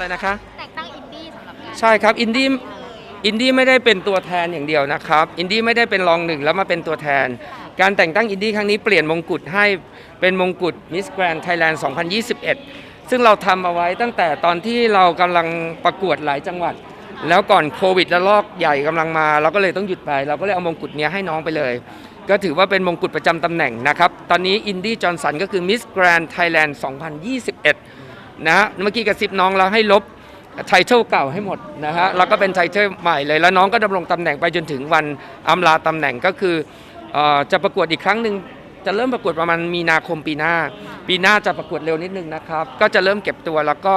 อะไรนะคะ แต่งตั้งอินดี้สำหรับงานใช่ครับอินดี้อินดี้ไม่ได้เป็นตัวแทนอย่างเดียวนะครับ อินดี้ไม่ได้เป็นรองหนึ่งแล้วมาเป็นตัวแทน การแต่งตั้งอินดี้ครั้งนี้เปลี่ยนมงกุฎให้เป็นมงกุฎมิสแกรน n d ไทยแลนด์2021 ซึ่งเราทำเอาไว้ตั้งแต่ตอนที่เรากำลังประกวดหลายจังหวัด แล้วก่อนโควิดระลอกใหญ่กำลังมา เราก็เลยต้องหยุดไป เราก็เลยเอามงกุฎเนี้ยให้น้องไปเลย ก็ถือว่าเป็นมงกุฎประจำตำแหน่งนะครับ ตอนนี้อินดี้จอห์นสันก็คือมิสแกรน n d ไทยแลนด์2021 นะฮะเมื่อกี้กระซิบน้องเราให้ลบไทเทลเก่าให้หมดนะฮะแล้วก็เป็นไทเทลใหม่เลยแล้วน้องก็ดำรงตำแหน่งไปจนถึงวันอำลาตำแหน่งก็คือเอ่อจะประกวดอีกครั้งหนึ่งจะเริ่มประกวดประมาณมีนาคมปีหน้า ปีหน้าจะประกวดเร็วนิดนึงนะครับ ก็จะเริ่มเก็บตัวแล้วก็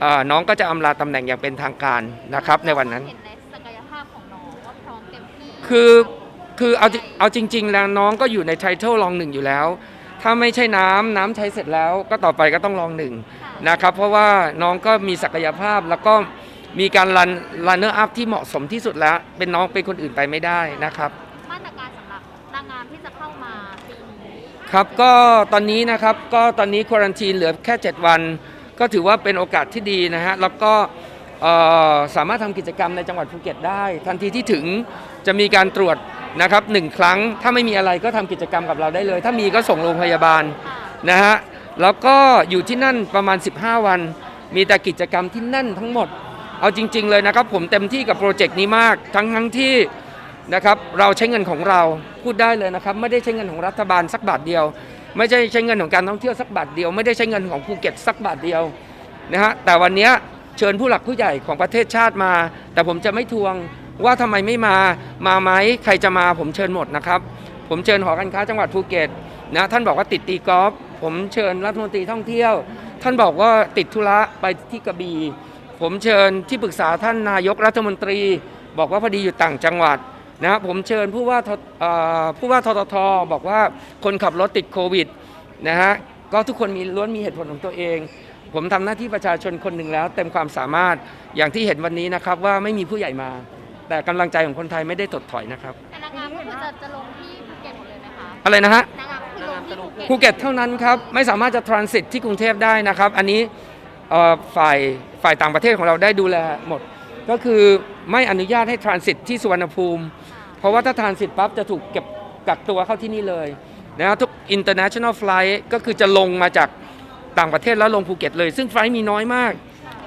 เอ่อน้องก็จะอำลาตำแหน่งอย่างเป็นทางการนะครับในวันนั้นเห็นในศักยภาพของน้องว่าพร้อมเต็มที่คือคือเอาจเอาจริง ๆ แล้วน้องก็อยู่ในไทเทลรองหนึ่งอยู่แล้ว ถ้าไม่ใช่น้ำน้ำใช้เสร็จแล้ว ก็ต่อไปก็ต้องรองหนึ่ง นะครับเพราะว่าน้องก็มีศักยภาพแล้วก็มีการรันรันเนอร์อัพที่เหมาะสมที่สุดแล้ว เป็นน้องเป็นคนอื่นไปไม่ได้นะครับ มาตรการสำหรับนางงามที่จะเข้ามาปีนี้ครับก็ตอนนี้นะครับก็ตอนนี้ควอรันทีนเหลือแค่ 7 วัน ก็ถือว่าเป็นโอกาสที่ดีนะฮะแล้วก็เอ่อสามารถทำกิจกรรมในจังหวัดภูเก็ตได้ ทันทีที่ถึงจะมีการตรวจนะครับหนึ่งครั้ง ถ้าไม่มีอะไรก็ทำกิจกรรมกับเราได้เลย ถ้ามีก็ส่งโรงพยาบาลค่ะนะฮะ แล้วก็อยู่ที่นั่นประมาณ 15 วัน มีแต่กิจกรรมที่นั่นทั้งหมด เอาจริง ๆ เลยนะครับ ผมเต็มที่กับโปรเจกต์นี้มาก ทั้งทั้งที่นะครับเราใช้เงินของเราพูดได้เลยนะครับ ไม่ได้ใช้เงินของรัฐบาลสักบาทเดียว ไม่ใช่ใช้เงินของการท่องเที่ยวสักบาทเดียว ไม่ได้ใช้เงินของภูเก็ตสักบาทเดียวนะฮะแต่วันนี้เชิญผู้หลักผู้ใหญ่ของประเทศชาติมา แต่ผมจะไม่ทวงว่าทำไมไม่มามาไหมใครจะมาผมเชิญหมดนะครับ ผมเชิญหอการค้าจังหวัดภูเก็ตนะท่านบอกว่าติดตีกอล์ฟ ผมเชิญรัฐมนตรีท่องเที่ยว ท่านบอกว่าติดธุระไปที่กระบี่ผมเชิญที่ปรึกษาท่านนายกรัฐมนตรี บอกว่าพอดีอยู่ต่างจังหวัดนะครับผมเชิญผู้ว่าทเอ่อผู้ว่าทททบอกว่าคนขับรถติดโควิดนะฮะก็ทุกคนมีล้วนมีเหตุผลของตัวเอง ผมทำหน้าที่ประชาชนคนหนึ่งแล้ว เต็มความสามารถอย่างที่เห็นวันนี้นะครับว่าไม่มีผู้ใหญ่มา แต่กำลังใจของคนไทยไม่ได้ถดถอยนะครับแต่นางงามก็คือจะจะลงที่ภูเก็ตหมดเลยไหมคะอะไรนะฮะนางงามคือลงที่ ภูเก็ตภูเก็ตเท่านั้นครับ ไม่สามารถจะทรานสิตที่กรุงเทพได้นะครับ อันนี้เอ่อฝ่ายฝ่ายต่างประเทศของเราได้ดูแลหมด ก็คือไม่อนุญาตให้ทรานสิตที่สุวรรณภูมิ เพราะว่าถ้าทรานสิตปั๊บจะถูกเก็บกักตัวเข้าที่นี่เลยนะทุก international flight ก็คือจะลงมาจากต่างประเทศแล้วลงภูเก็ตเลย ซึ่งไฟลท์มีน้อยมาก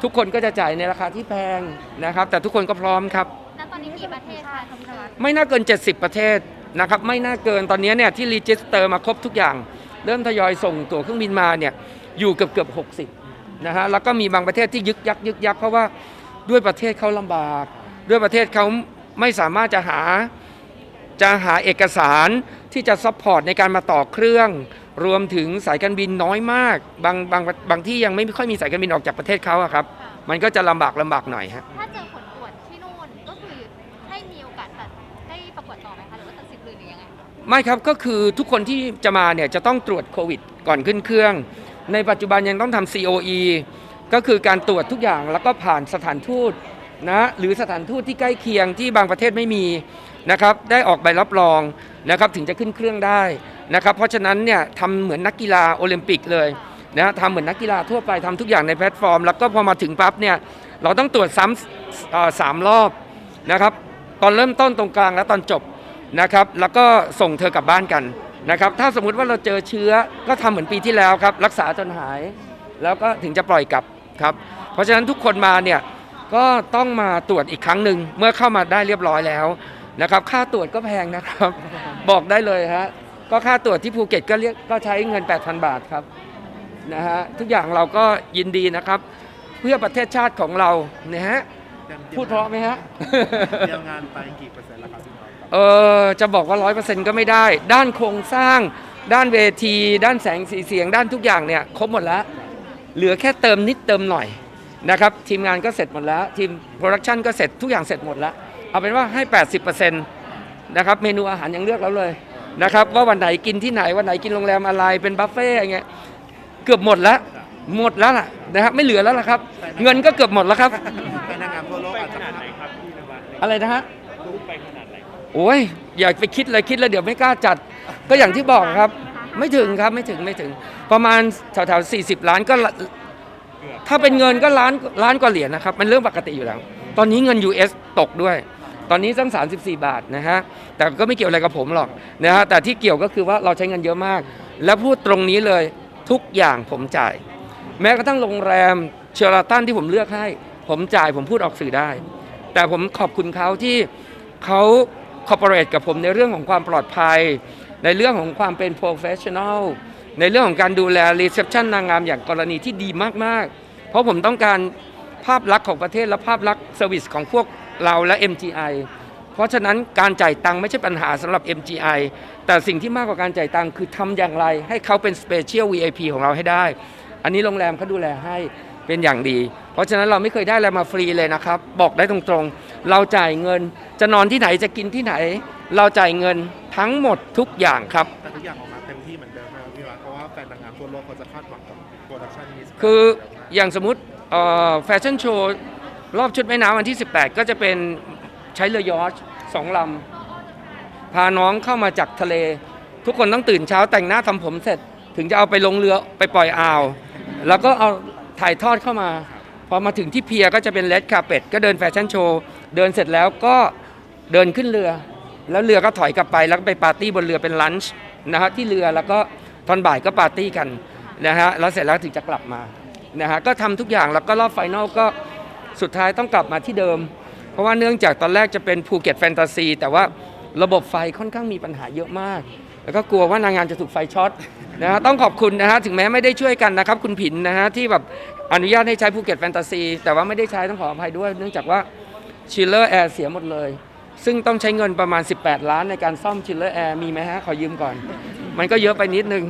ทุกคนก็จะจ่ายในราคาที่แพงนะครับ แต่ทุกคนก็พร้อมครับณตอนนี้กี่ประเทศคะคุณพิวัฒน์ไม่น่าเกิน 70 ประเทศ นะครับไม่น่าเกินตอนนี้เนี่ยที่รีจิสเตอร์มาครบทุกอย่าง เริ่มทยอยส่งตั๋วเครื่องบินมาเนี่ยอยู่เกือบเกือบ60นะฮะแล้วก็มีบางประเทศที่ยึกยักยึกยักเพราะว่าด้วยประเทศเขาลำบาก ด้วยประเทศเขาไม่สามารถจะหาจะหาเอกสารที่จะซัพพอร์ตในการมาต่อเครื่อง รวมถึงสายการบินน้อยมาก บางบางบางที่ยังไม่ค่อยมีสายการบินออกจากประเทศเขาครับ มันก็จะลำบากลำบากหน่อยฮะ ไม่ครับก็คือทุกคนที่จะมาเนี่ยจะต้องตรวจโควิดก่อนขึ้นเครื่อง ในปัจจุบันยังต้องทำ COE ก็คือการตรวจทุกอย่างแล้วก็ผ่านสถานทูตนะหรือสถานทูตที่ใกล้เคียงที่บางประเทศไม่มีนะครับได้ออกใบรับรองนะครับถึงจะขึ้นเครื่องได้นะครับเพราะฉะนั้นเนี่ยทำเหมือนนักกีฬาโอลิมปิกเลยนะทำเหมือนนักกีฬาทั่วไปทำทุกอย่างในแพลตฟอร์ม แล้วก็พอมาถึงปั๊บเนี่ยเราต้องตรวจซ้ำสามรอบนะครับตอนเริ่มต้นตรงกลางและตอนจบ นะครับแล้วก็ส่งเธอกลับบ้านกันนะครับถ้าสมมุติว่าเราเจอเชื้อก็ทำเหมือนปีที่แล้วครับ รักษาจนหาย แล้วก็ถึงจะปล่อยกลับครับ เพราะฉะนั้นทุกคนมาเนี่ยก็ต้องมาตรวจอีกครั้งหนึ่งเมื่อเข้ามาได้เรียบร้อยแล้วนะครับค่าตรวจก็แพงนะครับ บอกได้เลยฮะก็ค่าตรวจที่ภูเก็ตก็เรียกก็ใช้เงิน 8,000 บาทครับนะฮะทุกอย่างเราก็ยินดีนะครับ เพื่อประเทศชาติของเรานะฮะพูดเพราะไหมฮะเตรียมงานไปกี่เปอร์เซ็นต์แล้วครับพี่น้อย เออจะบอกว่าร้อยเปอร์เซ็นต์ก็ไม่ได้ ด้านโครงสร้าง ด้านเวที ด้านแสงสีเสียง ด้านทุกอย่างเนี่ยครบหมดแล้ว เหลือแค่เติมนิดเติมหน่อยนะครับทีมงานก็เสร็จหมดแล้ว ทีมโปรดักชันก็เสร็จทุกอย่างเสร็จหมดแล้ว เอาเป็นว่าให้ 80%นะครับเมนูอาหารยังเลือกแล้วเลยนะครับว่าวันไหนกินที่ไหนวันไหนกินโรงแรมอะไรเป็นบัฟเฟ่ต์อย่างเงี้ยเกือบหมดแล้วหมดแล้วล่ะนะครับไม่เหลือแล้วล่ะครับ เงินก็เกือบหมดแล้วครับเป็นนางงามทั่วโลกอาจจะอะไรนะฮะ โอ้ยอย่าไปคิดเลยคิดแล้วเดี๋ยวไม่กล้าจัด ก็อย่างที่บอกครับ ไม่ถึงครับไม่ถึงไม่ถึง ประมาณแถวๆ40 ล้านก็ละถ้าเป็นเงินก็ล้านล้านกว่าเหรียญนะครับ มันเรื่องปกติอยู่แล้ว ตอนนี้เงิน US ตกด้วย ตอนนี้ตั้ง 34 บาทนะฮะแต่ก็ไม่เกี่ยวอะไรกับผมหรอกนะฮะแต่ที่เกี่ยวก็คือว่าเราใช้เงินเยอะมาก และพูดตรงนี้เลยทุกอย่างผมจ่าย แม้กระทั่งโรงแรมเชอราตันที่ผมเลือกให้ ผมจ่ายผมพูดออกสื่อได้ แต่ผมขอบคุณเขาที่เขา คอร์ปอเรทกับผมในเรื่องของความปลอดภัย ในเรื่องของความเป็น professional ในเรื่องของการดูแล reception นางงามอย่างกรณีที่ดีมาก ๆ เพราะผมต้องการภาพลักษณ์ของประเทศและภาพลักษณ์เซอร์วิสของพวกเราและ MGI เพราะฉะนั้นการจ่ายตังค์ไม่ใช่ปัญหาสำหรับ MGI แต่สิ่งที่มากกว่าการจ่ายตังค์คือทำอย่างไรให้เขาเป็น Special VIP ของเราให้ได้ อันนี้โรงแรมเขาดูแลให้เป็นอย่างดี เพราะฉะนั้นเราไม่เคยได้อะไรมาฟรีเลยนะครับ บอกได้ตรงๆ เราจ่ายเงิน จะนอนที่ไหนจะกินที่ไหน เราจ่ายเงินทั้งหมดทุกอย่างครับ แต่ทุกอย่างออกมาเต็มที่เหมือนเดิมนะครับพี่วัดเพราะว่าแฟนนางงามทั่วโลกเขาจะคาดหวังกับโปรดักชันนี้คืออย่างสมมติแฟชั่นโชว์รอบชุดว่ายน้ำวันที่ 18 ก็จะเป็นใช้เรือยอชต์สองลำพาน้องเข้ามาจากทะเล ทุกคนต้องตื่นเช้าแต่งหน้าทำผมเสร็จ ถึงจะเอาไปลงเรือไปปล่อยอ่าว แล้วก็เอาถ่ายทอดเข้ามา พอมาถึงที่เพียก็จะเป็นเลดคาเป็ดก็เดินแฟชั่นโชว์เดินเสร็จแล้วก็เดินขึ้นเรือ แล้วเรือก็ถอยกลับไปแล้วก็ไปปาร์ตี้บนเรือเป็นลันช์นะฮะที่เรือแล้วก็ตอนบ่ายก็ปาร์ตี้กันนะฮะแล้วเสร็จแล้วถึงจะกลับมานะฮะก็ทำทุกอย่างแล้วก็รอบไฟนอลก็สุดท้ายต้องกลับมาที่เดิม เพราะว่าเนื่องจากตอนแรกจะเป็นภูเก็ตแฟนตาซีแต่ว่าระบบไฟค่อนข้างมีปัญหาเยอะมาก แล้วก็กลัวว่านางงานจะถูกไฟช็อตนะฮะต้องขอบคุณนะฮะถึงแม้ไม่ได้ช่วยกันนะครับ คุณผินนะฮะที่แบบอนุญาตให้ใช้ภูเก็ตแฟนตาซี แต่ว่าไม่ได้ใช้ต้องขออภัยด้วย เนื่องจากว่าชิลเลอร์แอร์เสียหมดเลย ซึ่งต้องใช้เงินประมาณ 18 ล้านในการซ่อมชิลเลอร์แอร์มีไหมฮะขอยืมก่อน มันก็เยอะไปนิดนึง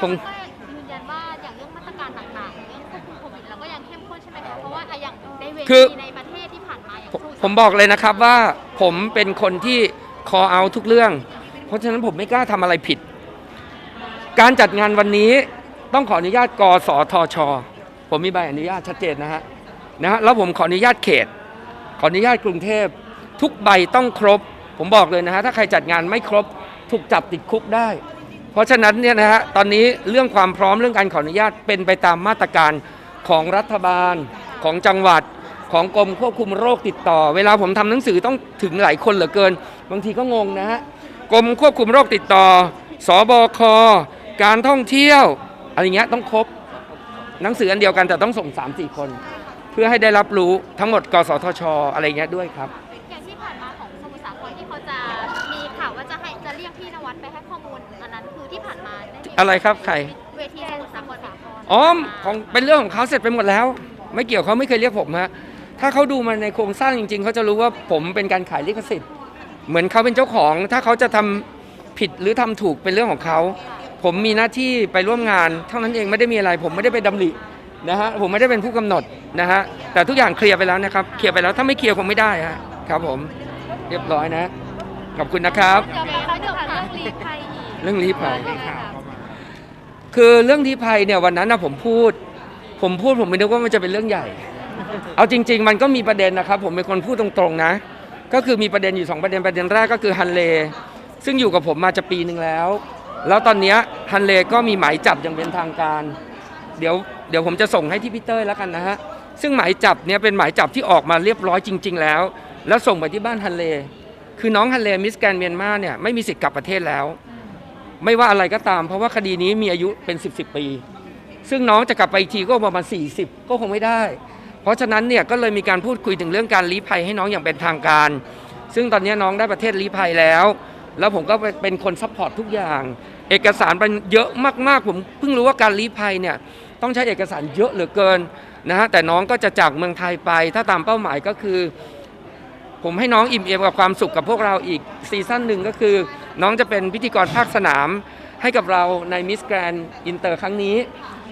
คงก็ยืนยันว่าอย่างเรื่องมาตรการต่างๆเรื่องควบคุมโควิดเราก็ยังเข้มข้นใช่ไหมคะเพราะว่าอะอย่างในเวคือทีในประเทศที่ผ่านมาอย่างผมครูผมบอกเลยนะครับว่าผมเป็นคนที่ call out ทุกเรื่อง เพราะฉะนั้นผมไม่กล้าทำอะไรผิด การจัดงานวันนี้ต้องขออนุญาตกสทช ผมมีใบอนุญาตชัดเจนนะฮะนะฮะแล้วผมขออนุญาตเขต ขออนุญาตกรุงเทพ ทุกใบต้องครบ ผมบอกเลยนะฮะถ้าใครจัดงานไม่ครบ ถูกจับติดคุกได้ เพราะฉะนั้นเนี่ยนะฮะตอนนี้เรื่องความพร้อมเรื่องการขออนุญาตเป็นไปตามมาตรการของรัฐบาลของจังหวัดของกรมควบคุมโรคติดต่อ เวลาผมทำหนังสือต้องถึงหลายคนเหลือเกิน บางทีก็งงนะฮะ กรมควบคุมโรคติดต่อ สบค การท่องเที่ยว อะไรเงี้ยต้องครบ หนังสืออันเดียวกันแต่ต้องส่ง 3-4 คน เพื่อให้ได้รับรู้ทั้งหมด กสทช อะไรเงี้ยด้วยครับ อย่างที่ผ่านมาของสมุทรสาครที่เขาจะมีข่าวว่าจะให้จะเรียกพี่นวัดไปให้ข้อมูลอันนั้นคือที่ผ่านมาได้มีอะไรครับใคร เวทีสมุทรสาครสาครอ๋อของเป็นเรื่องของเขาเสร็จไปหมดแล้ว ไม่เกี่ยวเขาไม่เคยเรียกผมฮะถ้าเขาดูมาในโครงสร้างจริง ๆเขาจะรู้ว่าผมเป็นการขายลิขสิทธิ์ เหมือนเขาเป็นเจ้าของ ถ้าเขาจะทำผิดหรือทำถูกเป็นเรื่องของเขา ผมมีหน้าที่ไปร่วมงาน เท่านั้นเองไม่ได้มีอะไร ผมไม่ได้ไปดำรินะฮะผมไม่ได้เป็นผู้กำหนดนะฮะแต่ทุกอย่างเคลียร์ไปแล้วนะครับเคลียร์ไปแล้วถ้าไม่เคลียร์คงไม่ได้ฮะครับผมเรียบร้อยนะ ขอบคุณนะครับเดี๋ยวเขาจะผ่านเรื่องลีภัยอีกเรื่องลี้ภัยมีข่าวเข้ามาคือเรื่องลี้ภัยเนี่ยวันนั้นนะผมพูด ผมพูดผมไม่นึกว่ามันจะเป็นเรื่องใหญ่ เอาจริง ๆ มันก็มีประเด็นนะครับ ผมเป็นคนพูดตรงๆนะ ก็คือมีประเด็นอยู่ 2 ประเด็นประเด็นแรกก็คือฮันเล ซึ่งอยู่กับผมมาจะปีหนึ่งแล้ว แล้วตอนนี้ฮันเลก็มีหมายจับอย่างเป็นทางการ เดี๋ยวเดี๋ยวผมจะส่งให้ที่พี่เต้ยแล้วกันนะฮะซึ่งหมายจับเนี่ยเป็นหมายจับที่ออกมาเรียบร้อยจริง ๆ แล้ว แล้วส่งไปที่บ้านฮันเล คือน้องฮันเลมิสแกนเมียนมาเนี่ยไม่มีสิทธิ์กลับประเทศแล้ว ไม่ว่าอะไรก็ตาม เพราะว่าคดีนี้มีอายุเป็น 10บสปี ซึ่งน้องจะกลับไปอีกทีก็ประมาณ40 ก็คงไม่ได้ ราะฉะนั้นเนี่ยก็เลยมีการพูดคุยถึงเรื่องการลี้ภัยให้น้องอย่างเป็นทางการ ซึ่งตอนนี้น้องได้ประเทศลี้ภัยแล้ว แล้วผมก็เป็นคนซัพพอร์ตทุกอย่าง เอกสารมันเยอะมากๆ ผมเพิ่งรู้ว่าการลี้ภัยเนี่ยต้องใช้เอกสารเยอะเหลือเกินนะฮะแต่น้องก็จะจากเมืองไทยไป ถ้าตามเป้าหมายก็คือ ผมให้น้องอิ่มเอมกับความสุขกับพวกเราอีกซีซั่นหนึ่งก็คือ น้องจะเป็นพิธีกรภาคสนามให้กับเราในมิสแกรนอินเตอร์ครั้งนี้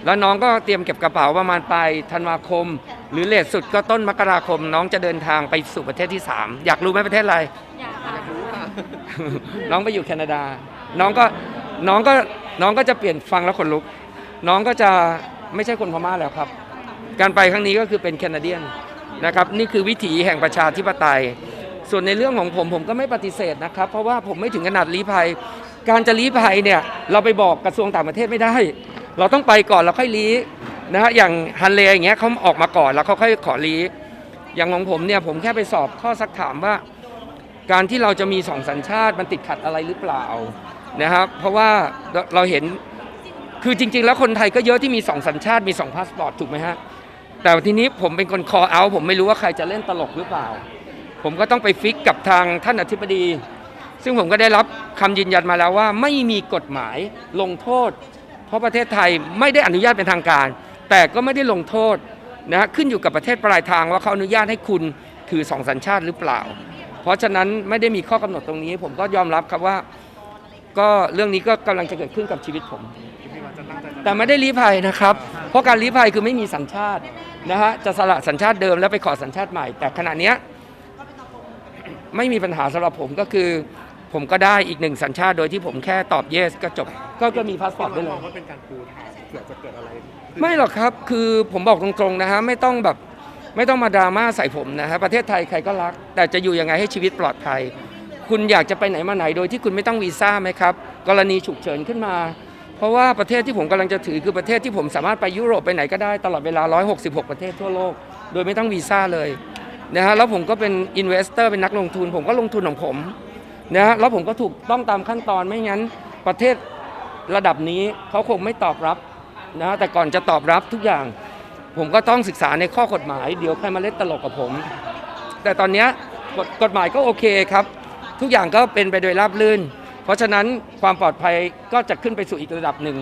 แล้วน้องก็เตรียมเก็บกระเป๋าประมาณปลายธันวาคม หรือเลทสุดก็ต้นมกราคม น้องจะเดินทางไปสู่ประเทศที่ 3 อยากรู้ไหมประเทศอะไร อยากค่ะ น้องไปอยู่แคนาดา น้องก็น้องก็น้องก็จะเปลี่ยนฟังแล้วขนลุก น้องก็จะไม่ใช่คนพม่าแล้วครับ การไปครั้งนี้ก็คือเป็นแคนาเดียนนะครับนี่คือวิถีแห่งประชาธิปไตย ส่วนในเรื่องของผมผมก็ไม่ปฏิเสธนะครับ เพราะว่าผมไม่ถึงขนาดลี้ภัย การจะลี้ภัยเนี่ยเราไปบอกกระทรวงต่างประเทศไม่ได้ เราต้องไปก่อนแล้วค่อยลีนะฮะอย่างฮันเลอย่างเงี้ยเขาออกมาก่อนแล้วเขาค่อยขอลีอย่างของผมเนี่ยผมแค่ไปสอบข้อสักถามว่า การที่เราจะมีสองสัญชาติมันติดขัดอะไรหรือเปล่านะครับ เพราะว่าเราเห็นคือจริง ๆ แล้วคนไทยก็เยอะที่มีสองสัญชาติมีสองพาสปอร์ตถูกไหมฮะแต่ทีนี้ผมเป็นคนคอเอาผมไม่รู้ว่าใครจะเล่นตลกหรือเปล่า ผมก็ต้องไปฟิกกับทางท่านอธิบดี ซึ่งผมก็ได้รับคำยืนยันมาแล้วว่า ไม่มีกฎหมายลงโทษ เพราะประเทศไทยไม่ได้อนุญาตเป็นทางการ แต่ก็ไม่ได้ลงโทษนะขึ้นอยู่กับประเทศปลายทางว่าเขาอนุญาตให้คุณถือสองสัญชาติหรือเปล่า เพราะฉะนั้นไม่ได้มีข้อกำหนดตรงนี้ ผมก็ยอมรับครับว่า ก็เรื่องนี้ก็กำลังจะเกิดขึ้นกับชีวิตผม แต่ไม่ได้ลี้ภัยนะครับ เพราะการลี้ภัยคือไม่มีสัญชาตินะฮะจะสละสัญชาติเดิมแล้วไปขอสัญชาติใหม่ แต่ขณะเนี้ยไม่มีปัญหาสำหรับผมก็คือ ผมก็ได้อีกหนึ่งสัญชาติโดยที่ผมแค่ตอบ yes ก็จบ ก็ก็มีพาสปอร์ตได้เลมอยงว่าเป็นการปูทางเผื่อจะเกิดอะไรขึ้นไม่หรอกครับ คือผมบอกตรงๆนะฮะ ไม่ต้องแบบ ไม่ต้องมาดราม่าใส่ผมนะฮะ ประเทศไทยใครก็รัก แต่จะอยู่ยังไงให้ชีวิตปลอดภัย คุณอยากจะไปไหนมาไหนโดยที่คุณไม่ต้องวีซ่าไหมครับ กรณีฉุกเฉินขึ้นมา เพราะว่าประเทศที่ผมกำลังจะถือคือประเทศที่ผมสามารถไปยุโรปไปไหนก็ได้ตลอดเวลา 166 ประเทศทั่วโลก โดยไม่ต้องวีซ่าเลยนะฮะ แล้วผมก็เป็นอินเวสเตอร์เป็นนักลงทุน ผมก็ลงทุนของผม นะฮะแล้วผมก็ถูกต้องตามขั้นตอนไม่งั้น ประเทศระดับนี้เขาคงไม่ตอบรับนะฮะแต่ก่อนจะตอบรับทุกอย่าง ผมก็ต้องศึกษาในข้อกฎหมาย เดี๋ยวใครมาเล่นตลกกับผม แต่ตอนนี้กฎกฎหมายก็โอเคครับ ทุกอย่างก็เป็นไปโดยราบรื่น เพราะฉะนั้นความปลอดภัยก็จะขึ้นไปสู่อีกระดับหนึ่ง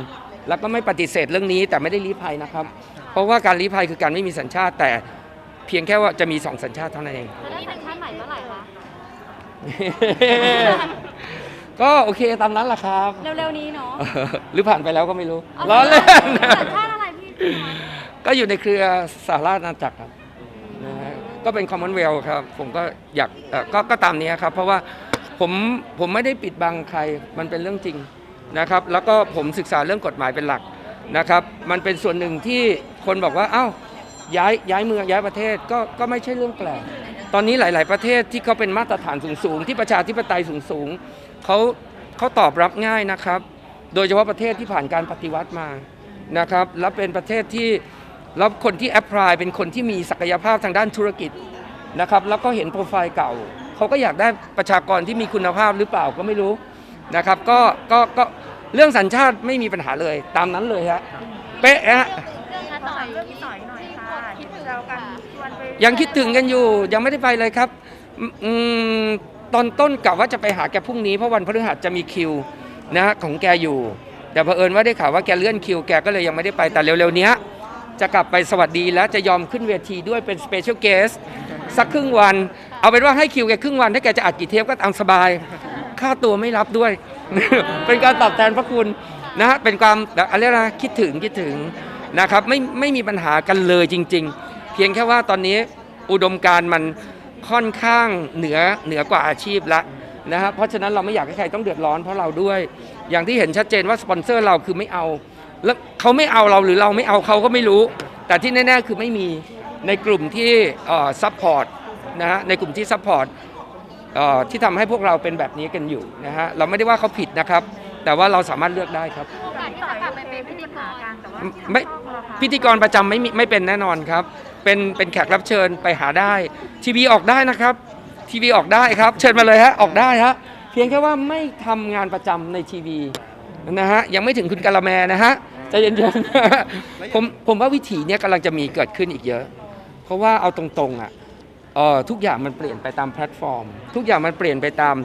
แล้วก็ไม่ปฏิเสธเรื่องนี้แต่ไม่ได้ลี้ภัยนะครับ เพราะว่าการลี้ภัยคือการไม่มีสัญชาติแต่เพียงแค่ว่าจะมีสองสัญชาติเท่านั้นเอง ก็โอเคตามนั้นแหละครับ เร็วๆนี้เนาะหรือผ่านไปแล้วก็ไม่รู้เอาล้อเล่นสัญชาติอะไรพี่พี่วัดก็อยู่ในเครือสหราชอาณาจักรครับนะฮะก็เป็นคอมมอนเวลครับ ผมก็อยากเอ่อก็ก็ตามนี้ครับ เพราะว่าผมผมไม่ได้ปิดบังใครมันเป็นเรื่องจริงนะครับ แล้วก็ผมศึกษาเรื่องกฎหมายเป็นหลักนะครับ มันเป็นส่วนหนึ่งที่คนบอกว่า เอ้าย้ายย้ายเมืองย้ายประเทศก็ก็ไม่ใช่เรื่องแปลก ตอนนี้หลาย ๆ ประเทศที่เขาเป็นมาตรฐานสูง ๆ ที่ประชาธิปไตยสูง ๆเขาเขาตอบรับง่ายนะครับ โดยเฉพาะประเทศที่ผ่านการปฏิวัติมานะครับแล้วเป็นประเทศที่แล้วคนที่แอพพลายเป็นคนที่มีศักยภาพทางด้านธุรกิจนะครับแล้วก็เห็นโปรไฟล์เก่าเขาก็อยากได้ประชากรที่มีคุณภาพหรือเปล่าก็ไม่รู้นะครับก็ก็ก็เรื่องสัญชาติไม่มีปัญหาเลยตามนั้นเลยฮะเป๊ะฮะ เรื่องนั้นหน่อยเรื่องนี้หน่อยหน่อยค่ะคิดถึงเรากัน ยังคิดถึงกันอยู่ยังไม่ได้ไปเลยครับอตอนต้นกะว่าจะไปหาแกพรุ่งนี้เพราะวันพฤหัสจะมีคิวนะฮะของแกอยู่ แต่เผอิญว่าได้ข่าวว่าแกเลื่อนคิวแกก็เลยยังไม่ได้ไปแต่เร็วๆนี้จะกลับไปสวัสดีและจะยอมขึ้นเวทีด้วยเป็นสเปเชียลเกสสักครึ่งวัน เอาเป็นว่าให้คิวแกครึ่งวัน ถ้าแกจะอัดกี่เทปก็ตามสบาย ค่าตัวไม่รับด้วย เป็นการตอบแทนพระคุณนะฮะเป็นความอะไรนะคิดถึงคิดถึงนะครับไม่ไม่มีปัญหากันเลยจริง ๆ เพียงแค่ว่าตอนนี้อุดมการมันค่อนข้างเหนือเหนือกว่าอาชีพละนะฮะเพราะฉะนั้นเราไม่อยากให้ใครต้องเดือดร้อนเพราะเราด้วย อย่างที่เห็นชัดเจนว่าสปอนเซอร์เราคือไม่เอาแล้วเขาไม่เอาเราหรือเราไม่เอาเขาก็ไม่รู้ แต่ที่แน่ๆคือไม่มีในกลุ่มที่ซัพพอร์ตนะฮะในกลุ่มที่ซัพพอร์ตอ่อที่ทำให้พวกเราเป็นแบบนี้กันอยู่นะฮะเราไม่ได้ว่าเขาผิดนะครับ แต่ว่าเราสามารถเลือกได้ครับ โอกาสที่จะกลับไปเป็นพิธีกรไม่พิธีกรประจำไม่มีไม่เป็นแน่นอนครับ เป็นเป็นแขกรับเชิญไปหาได้ ทีวีออกได้นะครับ ทีวีออกได้ครับ เชิญมาเลยฮะออกได้ฮะเพียงแค่ว่าไม่ทำงานประจำในทีวีนะฮะยังไม่ถึงคุณกะละแมนะฮะใจเย็นๆ ผมผมว่าวิถีเนี้ยกำลังจะมีเกิดขึ้นอีกเยอะ เพราะว่าเอาตรงๆอะเอ่อทุกอย่างมันเปลี่ยนไปตามแพลตฟอร์ม ทุกอย่างมันเปลี่ยนไปตาม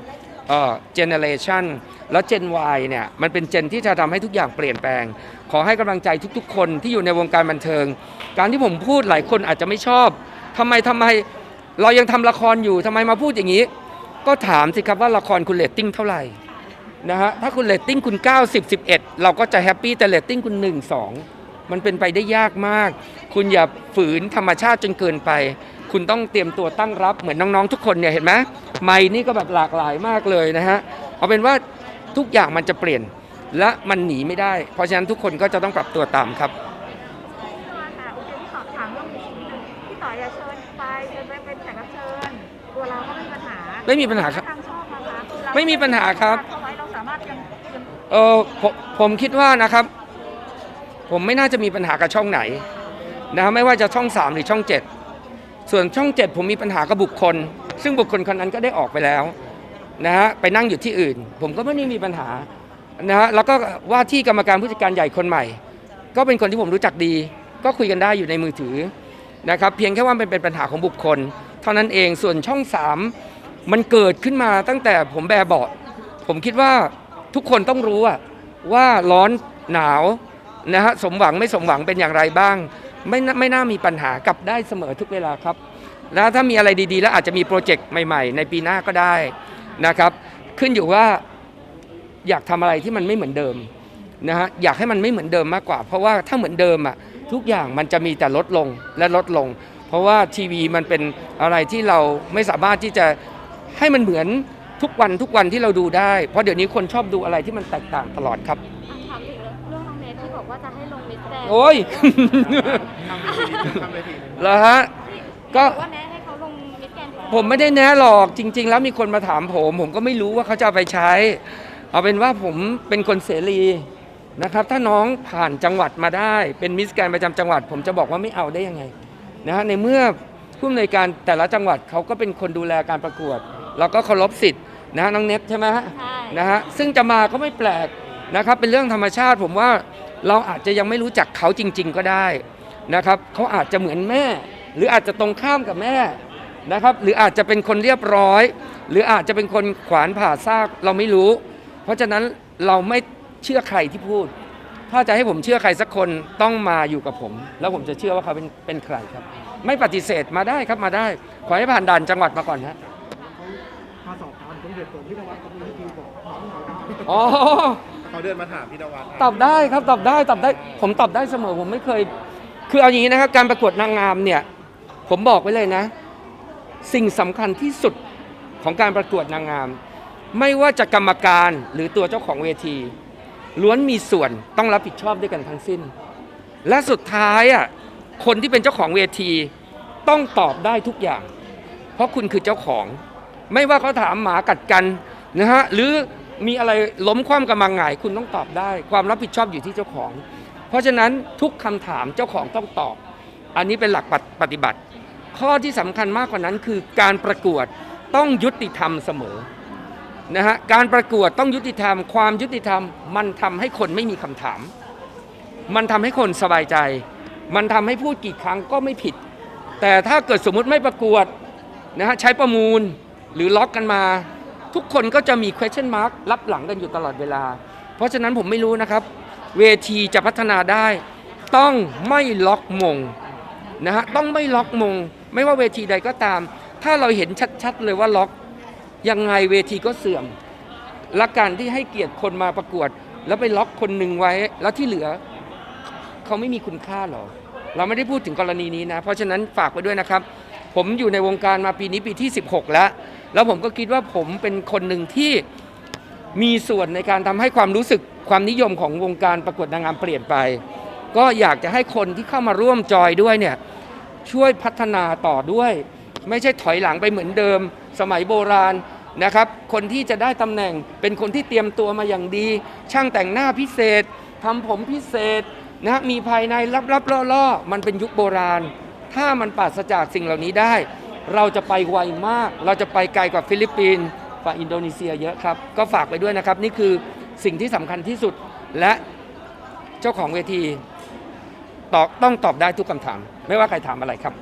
เอ่อเจเนเรชันแล้วเจน Y เนี่ยมันเป็นเจนที่จะทำให้ทุกอย่างเปลี่ยนแปลง ขอให้กำลังใจทุกๆ คนที่อยู่ในวงการบันเทิง การที่ผมพูดหลายคนอาจจะไม่ชอบทำไมทำไมเรายังทำละครอยู่ทำไมมาพูดอย่างนี้ ก็ถามสิครับว่าละครคุณเรตติ้งเท่าไหร่นะฮะถ้าคุณเรตติ้งคุณ90 11 เราก็จะแฮปปี้แต่เรตติ้งคุณ 1 2 มันเป็นไปได้ยากมาก คุณอย่าฝืนธรรมชาติจนเกินไป คุณต้องเตรียมตัวตั้งรับเหมือนน้องๆทุกคนเนี่ยเห็นไหมไม่นี่ก็แบบหลากหลายมากเลยนะฮะเอาเป็นว่าทุกอย่างมันจะเปลี่ยนและมันหนีไม่ได้ เพราะฉะนั้นทุกคนก็จะต้องปรับตัวตามครับค่ะโอเคที่สอบถามเรื่องนี้นิดนึงพี่ต่อยอย่าเชิญไปเชิญไปเป็นแขกรับเชิญตัวเราก็ไม่มีปัญหาไม่มีปัญหาครับ ทางช่องนะคะคือเราไม่มีปัญหาครับเข้าไว้เราสามารถยังยังเออผมผมคิดว่านะครับ ผมไม่น่าจะมีปัญหากับช่องไหนนะฮะไม่ว่าจะช่อง 3 หรือช่อง 7 ส่วนช่อง 7 ผมมีปัญหากับบุคคล ซึ่งบุคคลคนนั้นก็ได้ออกไปแล้วนะฮะไปนั่งอยู่ที่อื่น ผมก็ไม่ได้มีปัญหานะฮะแล้วก็ว่าที่กรรมการผู้จัดการใหญ่คนใหม่ ก็เป็นคนที่ผมรู้จักดี ก็คุยกันได้อยู่ในมือถือนะครับเพียงแค่ว่ามันเป็นปัญหาของบุคคล เท่านั้นเองส่วนช่อง 3 มันเกิดขึ้นมาตั้งแต่ผมแบบเบาะผมคิดว่าทุกคนต้องรู้ว่าร้อนหนาวนะฮะสมหวังไม่สมหวังเป็นอย่างไรบ้าง ไม่ไม่น่ามีปัญหากลับได้เสมอทุกเวลาครับ แล้วถ้ามีอะไรดีๆ แล้วอาจจะมีโปรเจกต์ใหม่ๆ ในปีหน้าก็ได้นะครับ ขึ้นอยู่ว่าอยากทำอะไรที่มันไม่เหมือนเดิมนะฮะอยากให้มันไม่เหมือนเดิมมากกว่า เพราะว่าถ้าเหมือนเดิมอะทุกอย่างมันจะมีแต่ลดลงและลดลง เพราะว่าทีวีมันเป็นอะไรที่เราไม่สามารถที่จะให้มันเหมือนทุกวันทุกวันที่เราดูได้ เพราะเดี๋ยวนี้คนชอบดูอะไรที่มันแตกต่างตลอดครับ โอ้ย ทำเวทีหนึ่งทำเวทีหนึ่งเหรอฮะ ก็บอกว่าแนะให้เขาลงมิสแกรนด์ผมไม่ได้แนะหรอกจริง ๆ แล้วมีคนมาถามผม ผมก็ไม่รู้ว่าเขาจะเอาไปใช้ เอาเป็นว่าผมเป็นคนเสรีนะครับ ถ้าน้องผ่านจังหวัดมาได้ เป็นมิสแกรนด์ประจำจังหวัด ผมจะบอกว่าไม่เอาได้ยังไงนะฮะในเมื่อผู้อำนวยการแต่ละจังหวัดเขาก็เป็นคนดูแลการประกวด เราก็เคารพสิทธิ์นะฮะน้องเน็ตใช่ไหมฮะ ใช่ นะฮะซึ่งจะมาก็ไม่แปลกนะครับเป็นเรื่องธรรมชาติผมว่า เราอาจจะยังไม่รู้จักเขาจริง ๆ ก็ได้นะครับเขาอาจจะเหมือนแม่ หรืออาจจะตรงข้ามกับแม่นะครับ หรืออาจจะเป็นคนเรียบร้อย หรืออาจจะเป็นคนขวานผ่าซากเราไม่รู้ เพราะฉะนั้นเราไม่เชื่อใครที่พูด ถ้าจะให้ผมเชื่อใครสักคนต้องมาอยู่กับผม แล้วผมจะเชื่อว่าเขาเป็นเป็นใครครับ ไม่ปฏิเสธมาได้ครับมาได้ ขอให้ผ่านด่านจังหวัดมาก่อนฮะมาสอบถามถึงเหตุผลที่นวัดเขามีวิธีบอกน้องเขาได้อ๋อ เขาเดินมาถามพี่นวัดตอบได้ครับตอบได้ตอบได้ ผมตอบได้เสมอผมไม่เคย คือเอาอย่างนี้นะครับการประกวดนางงามเนี่ย ผมบอกไว้เลยนะ สิ่งสำคัญที่สุดของการประกวดนางงาม ไม่ว่าจะกรรมการหรือตัวเจ้าของเวที ล้วนมีส่วนต้องรับผิดชอบด้วยกันทั้งสิ้น และสุดท้ายอะคนที่เป็นเจ้าของเวที ต้องตอบได้ทุกอย่าง เพราะคุณคือเจ้าของ ไม่ว่าเขาถามหมากัดกันนะฮะหรือ มีอะไรล้มคว่ำกำลังหงายคุณต้องตอบได้ ความรับผิดชอบอยู่ที่เจ้าของ เพราะฉะนั้นทุกคำถามเจ้าของต้องตอบ อันนี้เป็นหลักปฏิบัติ ข้อที่สำคัญมากกว่านั้นคือการประกวดต้องยุติธรรมเสมอนะฮะการประกวดต้องยุติธรรม ความยุติธรรม มันทำให้คนไม่มีคำถาม มันทำให้คนสบายใจ มันทำให้พูดกี่ครั้งก็ไม่ผิด แต่ถ้าเกิดสมมุติไม่ประกวดนะฮะใช้ประมูลหรือล็อกกันมา ทุกคนก็จะมี question mark รับหลังกันอยู่ตลอดเวลา เพราะฉะนั้นผมไม่รู้นะครับ เวทีจะพัฒนาได้ ต้องไม่ล็อกมงนะฮะต้องไม่ล็อกมง ไม่ว่าเวทีใดก็ตาม ถ้าเราเห็นชัดๆเลยว่าล็อกยังไงเวทีก็เสื่อมและการที่ให้เกียรติคนมาประกวด แล้วไปล็อกคนหนึ่งไว้ แล้วที่เหลือ เขาไม่มีคุณค่าหรอ เราไม่ได้พูดถึงกรณีนี้นะ เพราะฉะนั้นฝากไว้ด้วยนะครับ ผมอยู่ในวงการมาปีนี้ปีที่ 16 แล้ว แล้วผมก็คิดว่าผมเป็นคนหนึ่งที่มีส่วนในการทำให้ความรู้สึกความนิยมของวงการประกวดนางงามเปลี่ยนไป ก็อยากจะให้คนที่เข้ามาร่วมจอยด้วยเนี่ยช่วยพัฒนาต่อด้วย ไม่ใช่ถอยหลังไปเหมือนเดิม สมัยโบราณนะครับ คนที่จะได้ตำแหน่งเป็นคนที่เตรียมตัวมาอย่างดี ช่างแต่งหน้าพิเศษทำผมพิเศษนะมีภายในลับๆล่อๆ มันเป็นยุคโบราณ ถ้ามันปราศจากสิ่งเหล่านี้ได้ เราจะไปไวมาก เราจะไปไกลกว่าฟิลิปปินส์กว่าอินโดนีเซียเยอะครับ ก็ฝากไปด้วยนะครับ นี่คือสิ่งที่สำคัญที่สุดและเจ้าของเวทีตอบต้องตอบได้ทุกคำถาม ไม่ว่าใครถามอะไรครับ